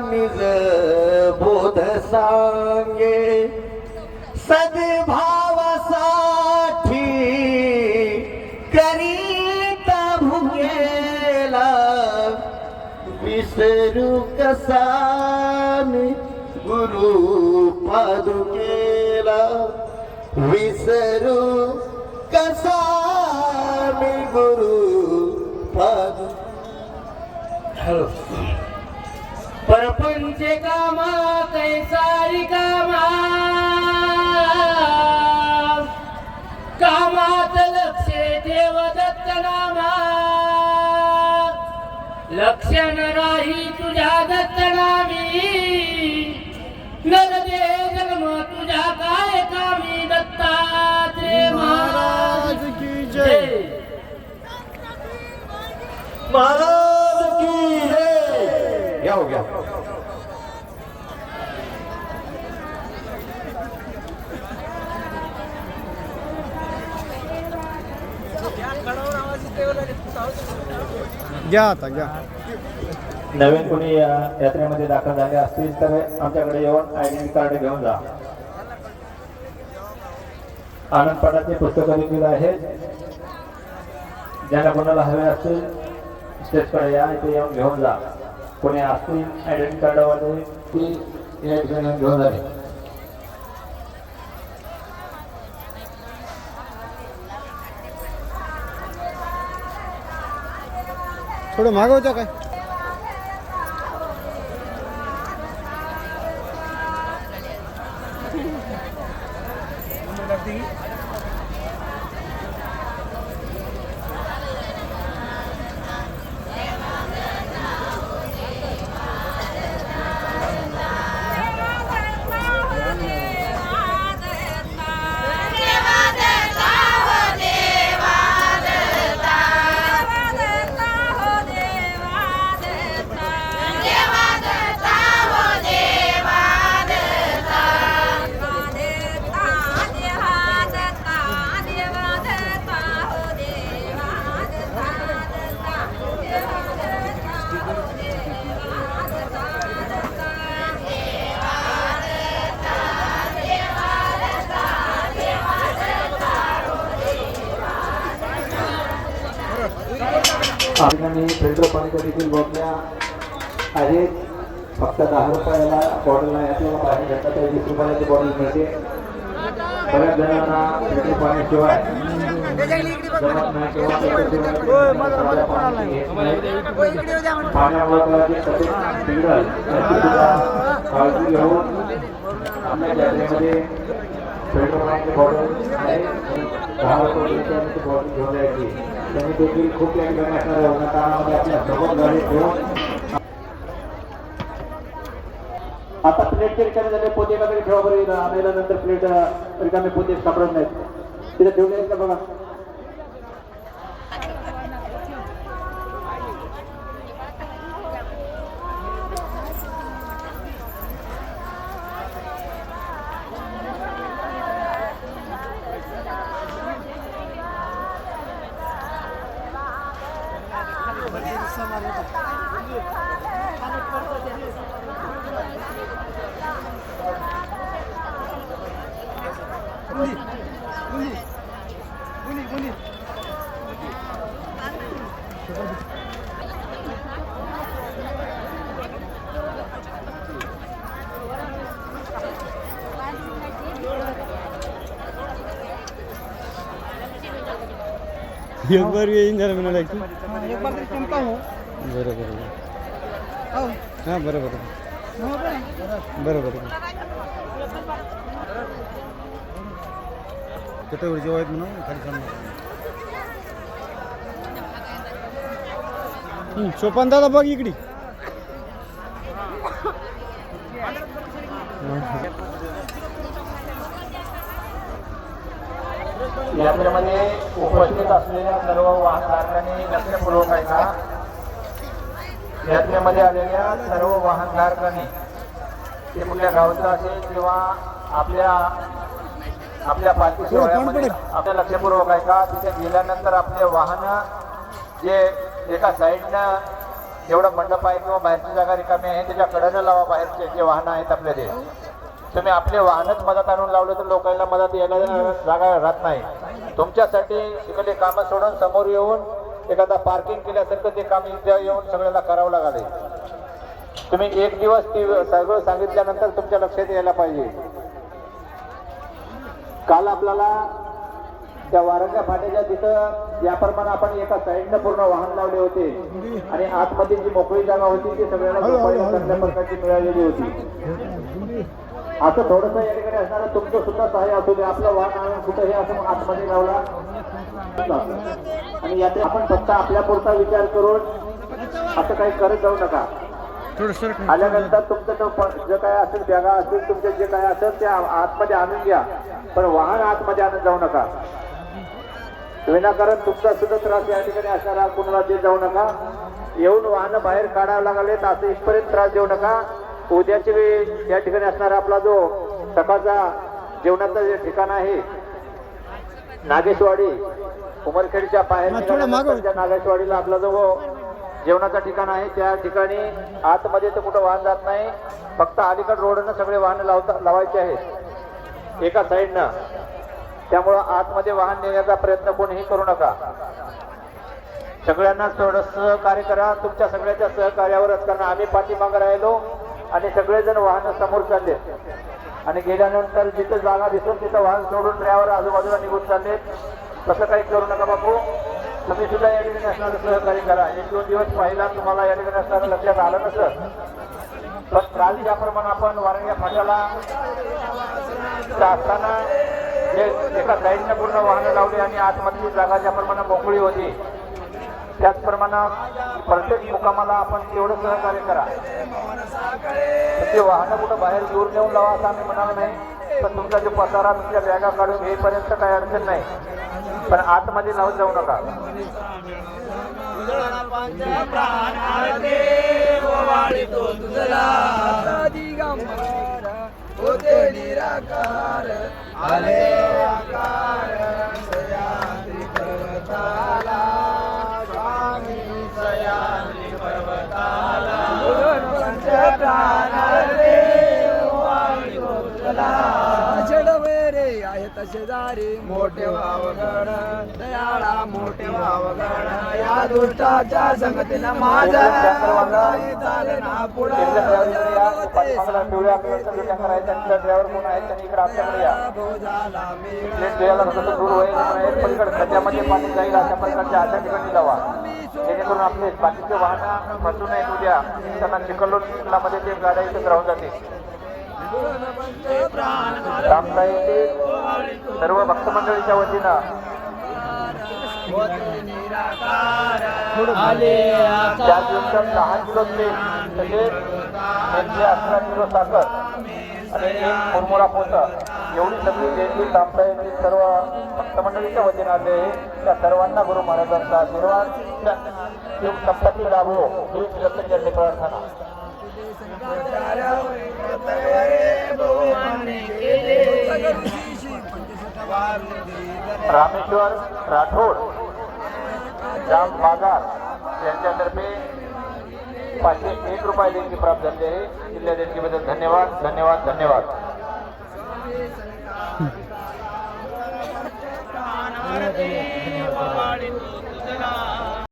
निज बोध सांगे. सद्भावासाठी करीता भुगेला. विसरू कसा गुरु पादुकेला. विसरू कसा मी गुरु पादु परपंच कामा कैसारी कामा. कामात लक्ष देव दत्त नामा लक्षण राही तुझ्या दत्त नामी. नरदे जन्म तुझ्या काय कामी दत्तात्रे महाराज की जय. महाराज की जय. घ्या हो, घ्या घ्या आता घ्या. नवीन कोणी या यात्रेमध्ये दाखल झाले असतील तर आमच्याकडे येऊन आयडेंटी कार्ड घेऊन जा. आनंद पाटाचे पुस्तकं देखील आहेत. ज्यांना कोणाला हवे असतील स्टेजकडे या इथे येऊन घेऊन जा. कोणी असतील आयडेंटी कार्डवाले ती या ठिकाणी येऊन घेऊन जाईल थोडं मागवता काय? ठिकाणी फिल्टर पाणीच्या देखील बॉटल्या आहेत. फक्त दहा रुपयाला बॉटल आहे आपल्याला पाणी घेतलं तर वीस रुपयाची बॉटल मिळते. बऱ्याच जणांना फिल्टर पाण्याशिवाय जमत नाही किंवा नाही. पाण्यामुळे तसेच बिघडल काळजी घेऊन आपल्या जात्रेमध्ये फिल्टर पाण्याची बॉटल आहे दहा रुपयाची बॉटल घेऊन जायची आता प्लेट खूप या ठिकाणी आपल्या ठेवून आता प्लेटचे रिकामे झाले पोते वगैरे ठेवा बरं आणायला नंतर प्लेट रिकामे पोते सापडत नाहीत. तिथे ठेवले आहेत का बघा? एक बार येईन जरा म्हणाला की बरं बरं हां. बरं बरं बरं बरं कुठे जेव्हा आहेत म्हणून? खाली सांग. सोपान दादा बघ इकडे. यात्रेमध्ये उपस्थित असलेल्या सर्व वाहनधारकांनी लक्षपूर्वक ऐका. यात्रेमध्ये आलेल्या सर्व वाहनधारकांनी ते कुठल्या गावचं असेल किंवा आपल्या आपल्या पालखी सोहळ्यामध्ये आपल्या लक्षपूर्वक ऐका. तिथे गेल्यानंतर आपले वाहन जे एका साईडनं जेवढं मंडप आहे किंवा बाहेरची जागा रिकामी आहे त्याच्या कडेनं लावा बाहेरचे जे वाहनं आहेत आपले ते. तुम्ही आपले वाहनच मदत आणून लावले तर लोकांना मदत यायला जागा राहत नाही. तुमच्यासाठी इकडे कामं सोडून समोर येऊन एखादा पार्किंग केल्यासारखं ते काम इथे येऊन सगळ्याला करावं लागले. तुम्ही एक दिवस ते सगळं सांगितल्यानंतर तुमच्या लक्षात यायला पाहिजे. काल आपल्याला त्या वारंगा फाट्याच्या तिथं याप्रमाणे आपण एका साईडनं पूर्ण वाहन लावले होते. आणि आतमध्ये जी मोकळी जागा होती ती सगळ्यांना प्रकारची मिळालेली होती. असं थोडस या ठिकाणी असणारं तुमचं सुद्धा सहाय्य असू दे. आपलं वाहन आणून कुठंही असं आतमध्ये लावला. आणि यात आपण फक्त आपल्या पुरता विचार करून असं काही करत जाऊ नका. आल्यानंतर तुमचं तो जे काय असेल बॅगा असतील तुमचे जे काय असेल ते आतमध्ये आणून घ्या. पण वाहन आतमध्ये आणून जाऊ नका. विनाकारण तुमचा सुद्धा त्रास या ठिकाणी असणारा कुणाला देत जाऊ नका. येऊन वाहन बाहेर काढावं लागले तर असं इथपर्यंत त्रास देऊ नका. उद्याची वेळी या ठिकाणी असणारा आपला जो सकाळचा जेवणाचं जे ठिकाण आहे नागेशवाडी उमरखेडच्या बाहेर नागेशवाडीला आपला जो जेवणाचं ठिकाण आहे त्या ठिकाणी आतमध्ये तर कुठं वाहन जात नाही फक्त अलीकड रोडनं सगळे वाहन लावता लावायचे आहेत एका साईडनं. त्यामुळं आतमध्ये वाहन नेण्याचा प्रयत्न कोणीही करू नका. सगळ्यांना थोडं सहकार्य करा तुमच्या सगळ्याच्या सहकार्यावरच कारण आम्ही पाठीमागं राहिलो आणि सगळेजण वाहन समोर चालले. आणि गेल्यानंतर जिथे जागा दिसून तिथं वाहन सोडून ड्रायव्हर आजूबाजूला निघून चालले. तसं काही करू नका बापू. तुम्ही सुद्धा या ठिकाणी असणारं सहकार्य करा. एक दोन दिवस पाहिला तुम्हाला या ठिकाणी असणारं लक्षात आलं नसत. पण काल ज्याप्रमाणे आपण वारंग्या फाट्याला असताना जे एका साईडनं पूर्ण वाहनं लावली आणि आतमधली जागा ज्याप्रमाणे मोकळी होती त्याचप्रमाणे प्रत्येक मुकामाला आपण तेवढं सहकार्य करा. ते वाहनं कुठं बाहेर दूर नेऊन लावा असं आम्ही म्हणाल नाही. पण तुमचा जो पसारा तुमच्या बॅगा काढून घेईपर्यंत काही अडचण नाही. पण आतमध्ये लावत जाऊ नका. रे आहेत तसे मोठे वावगण दयाळा मोठे वावगण. या दुष्टाच्या संगतीनं माझा चालना पुढे पाठीमागला जेणेकरून आपले बाकीचे वाहनं फसू नयेत उद्या. त्यांना चिखलमध्ये ते गाड्या इथेच राहून जातील. रामसाई येथील सर्व भक्त मंडळीच्या वतीनं चार दिवसात दहा किलो तेल तसेच एकशे अकरा किलो साखर आणि एक मुरमुरा पोता. एवढी सगळी कामता येथील सर्व भक्त मंडळीच्या वतीनं आले त्या सर्वांना गुरु महाराजांचा आशीर्वाद. संपत्ति रत्न रामेश्वर राठौर, राम बागार यांच्यातर्फे पांचे एक रुपये की प्राप्त झाली आहे. जिल्हा धन्यवाद धन्यवाद धन्यवाद. धन्यवाद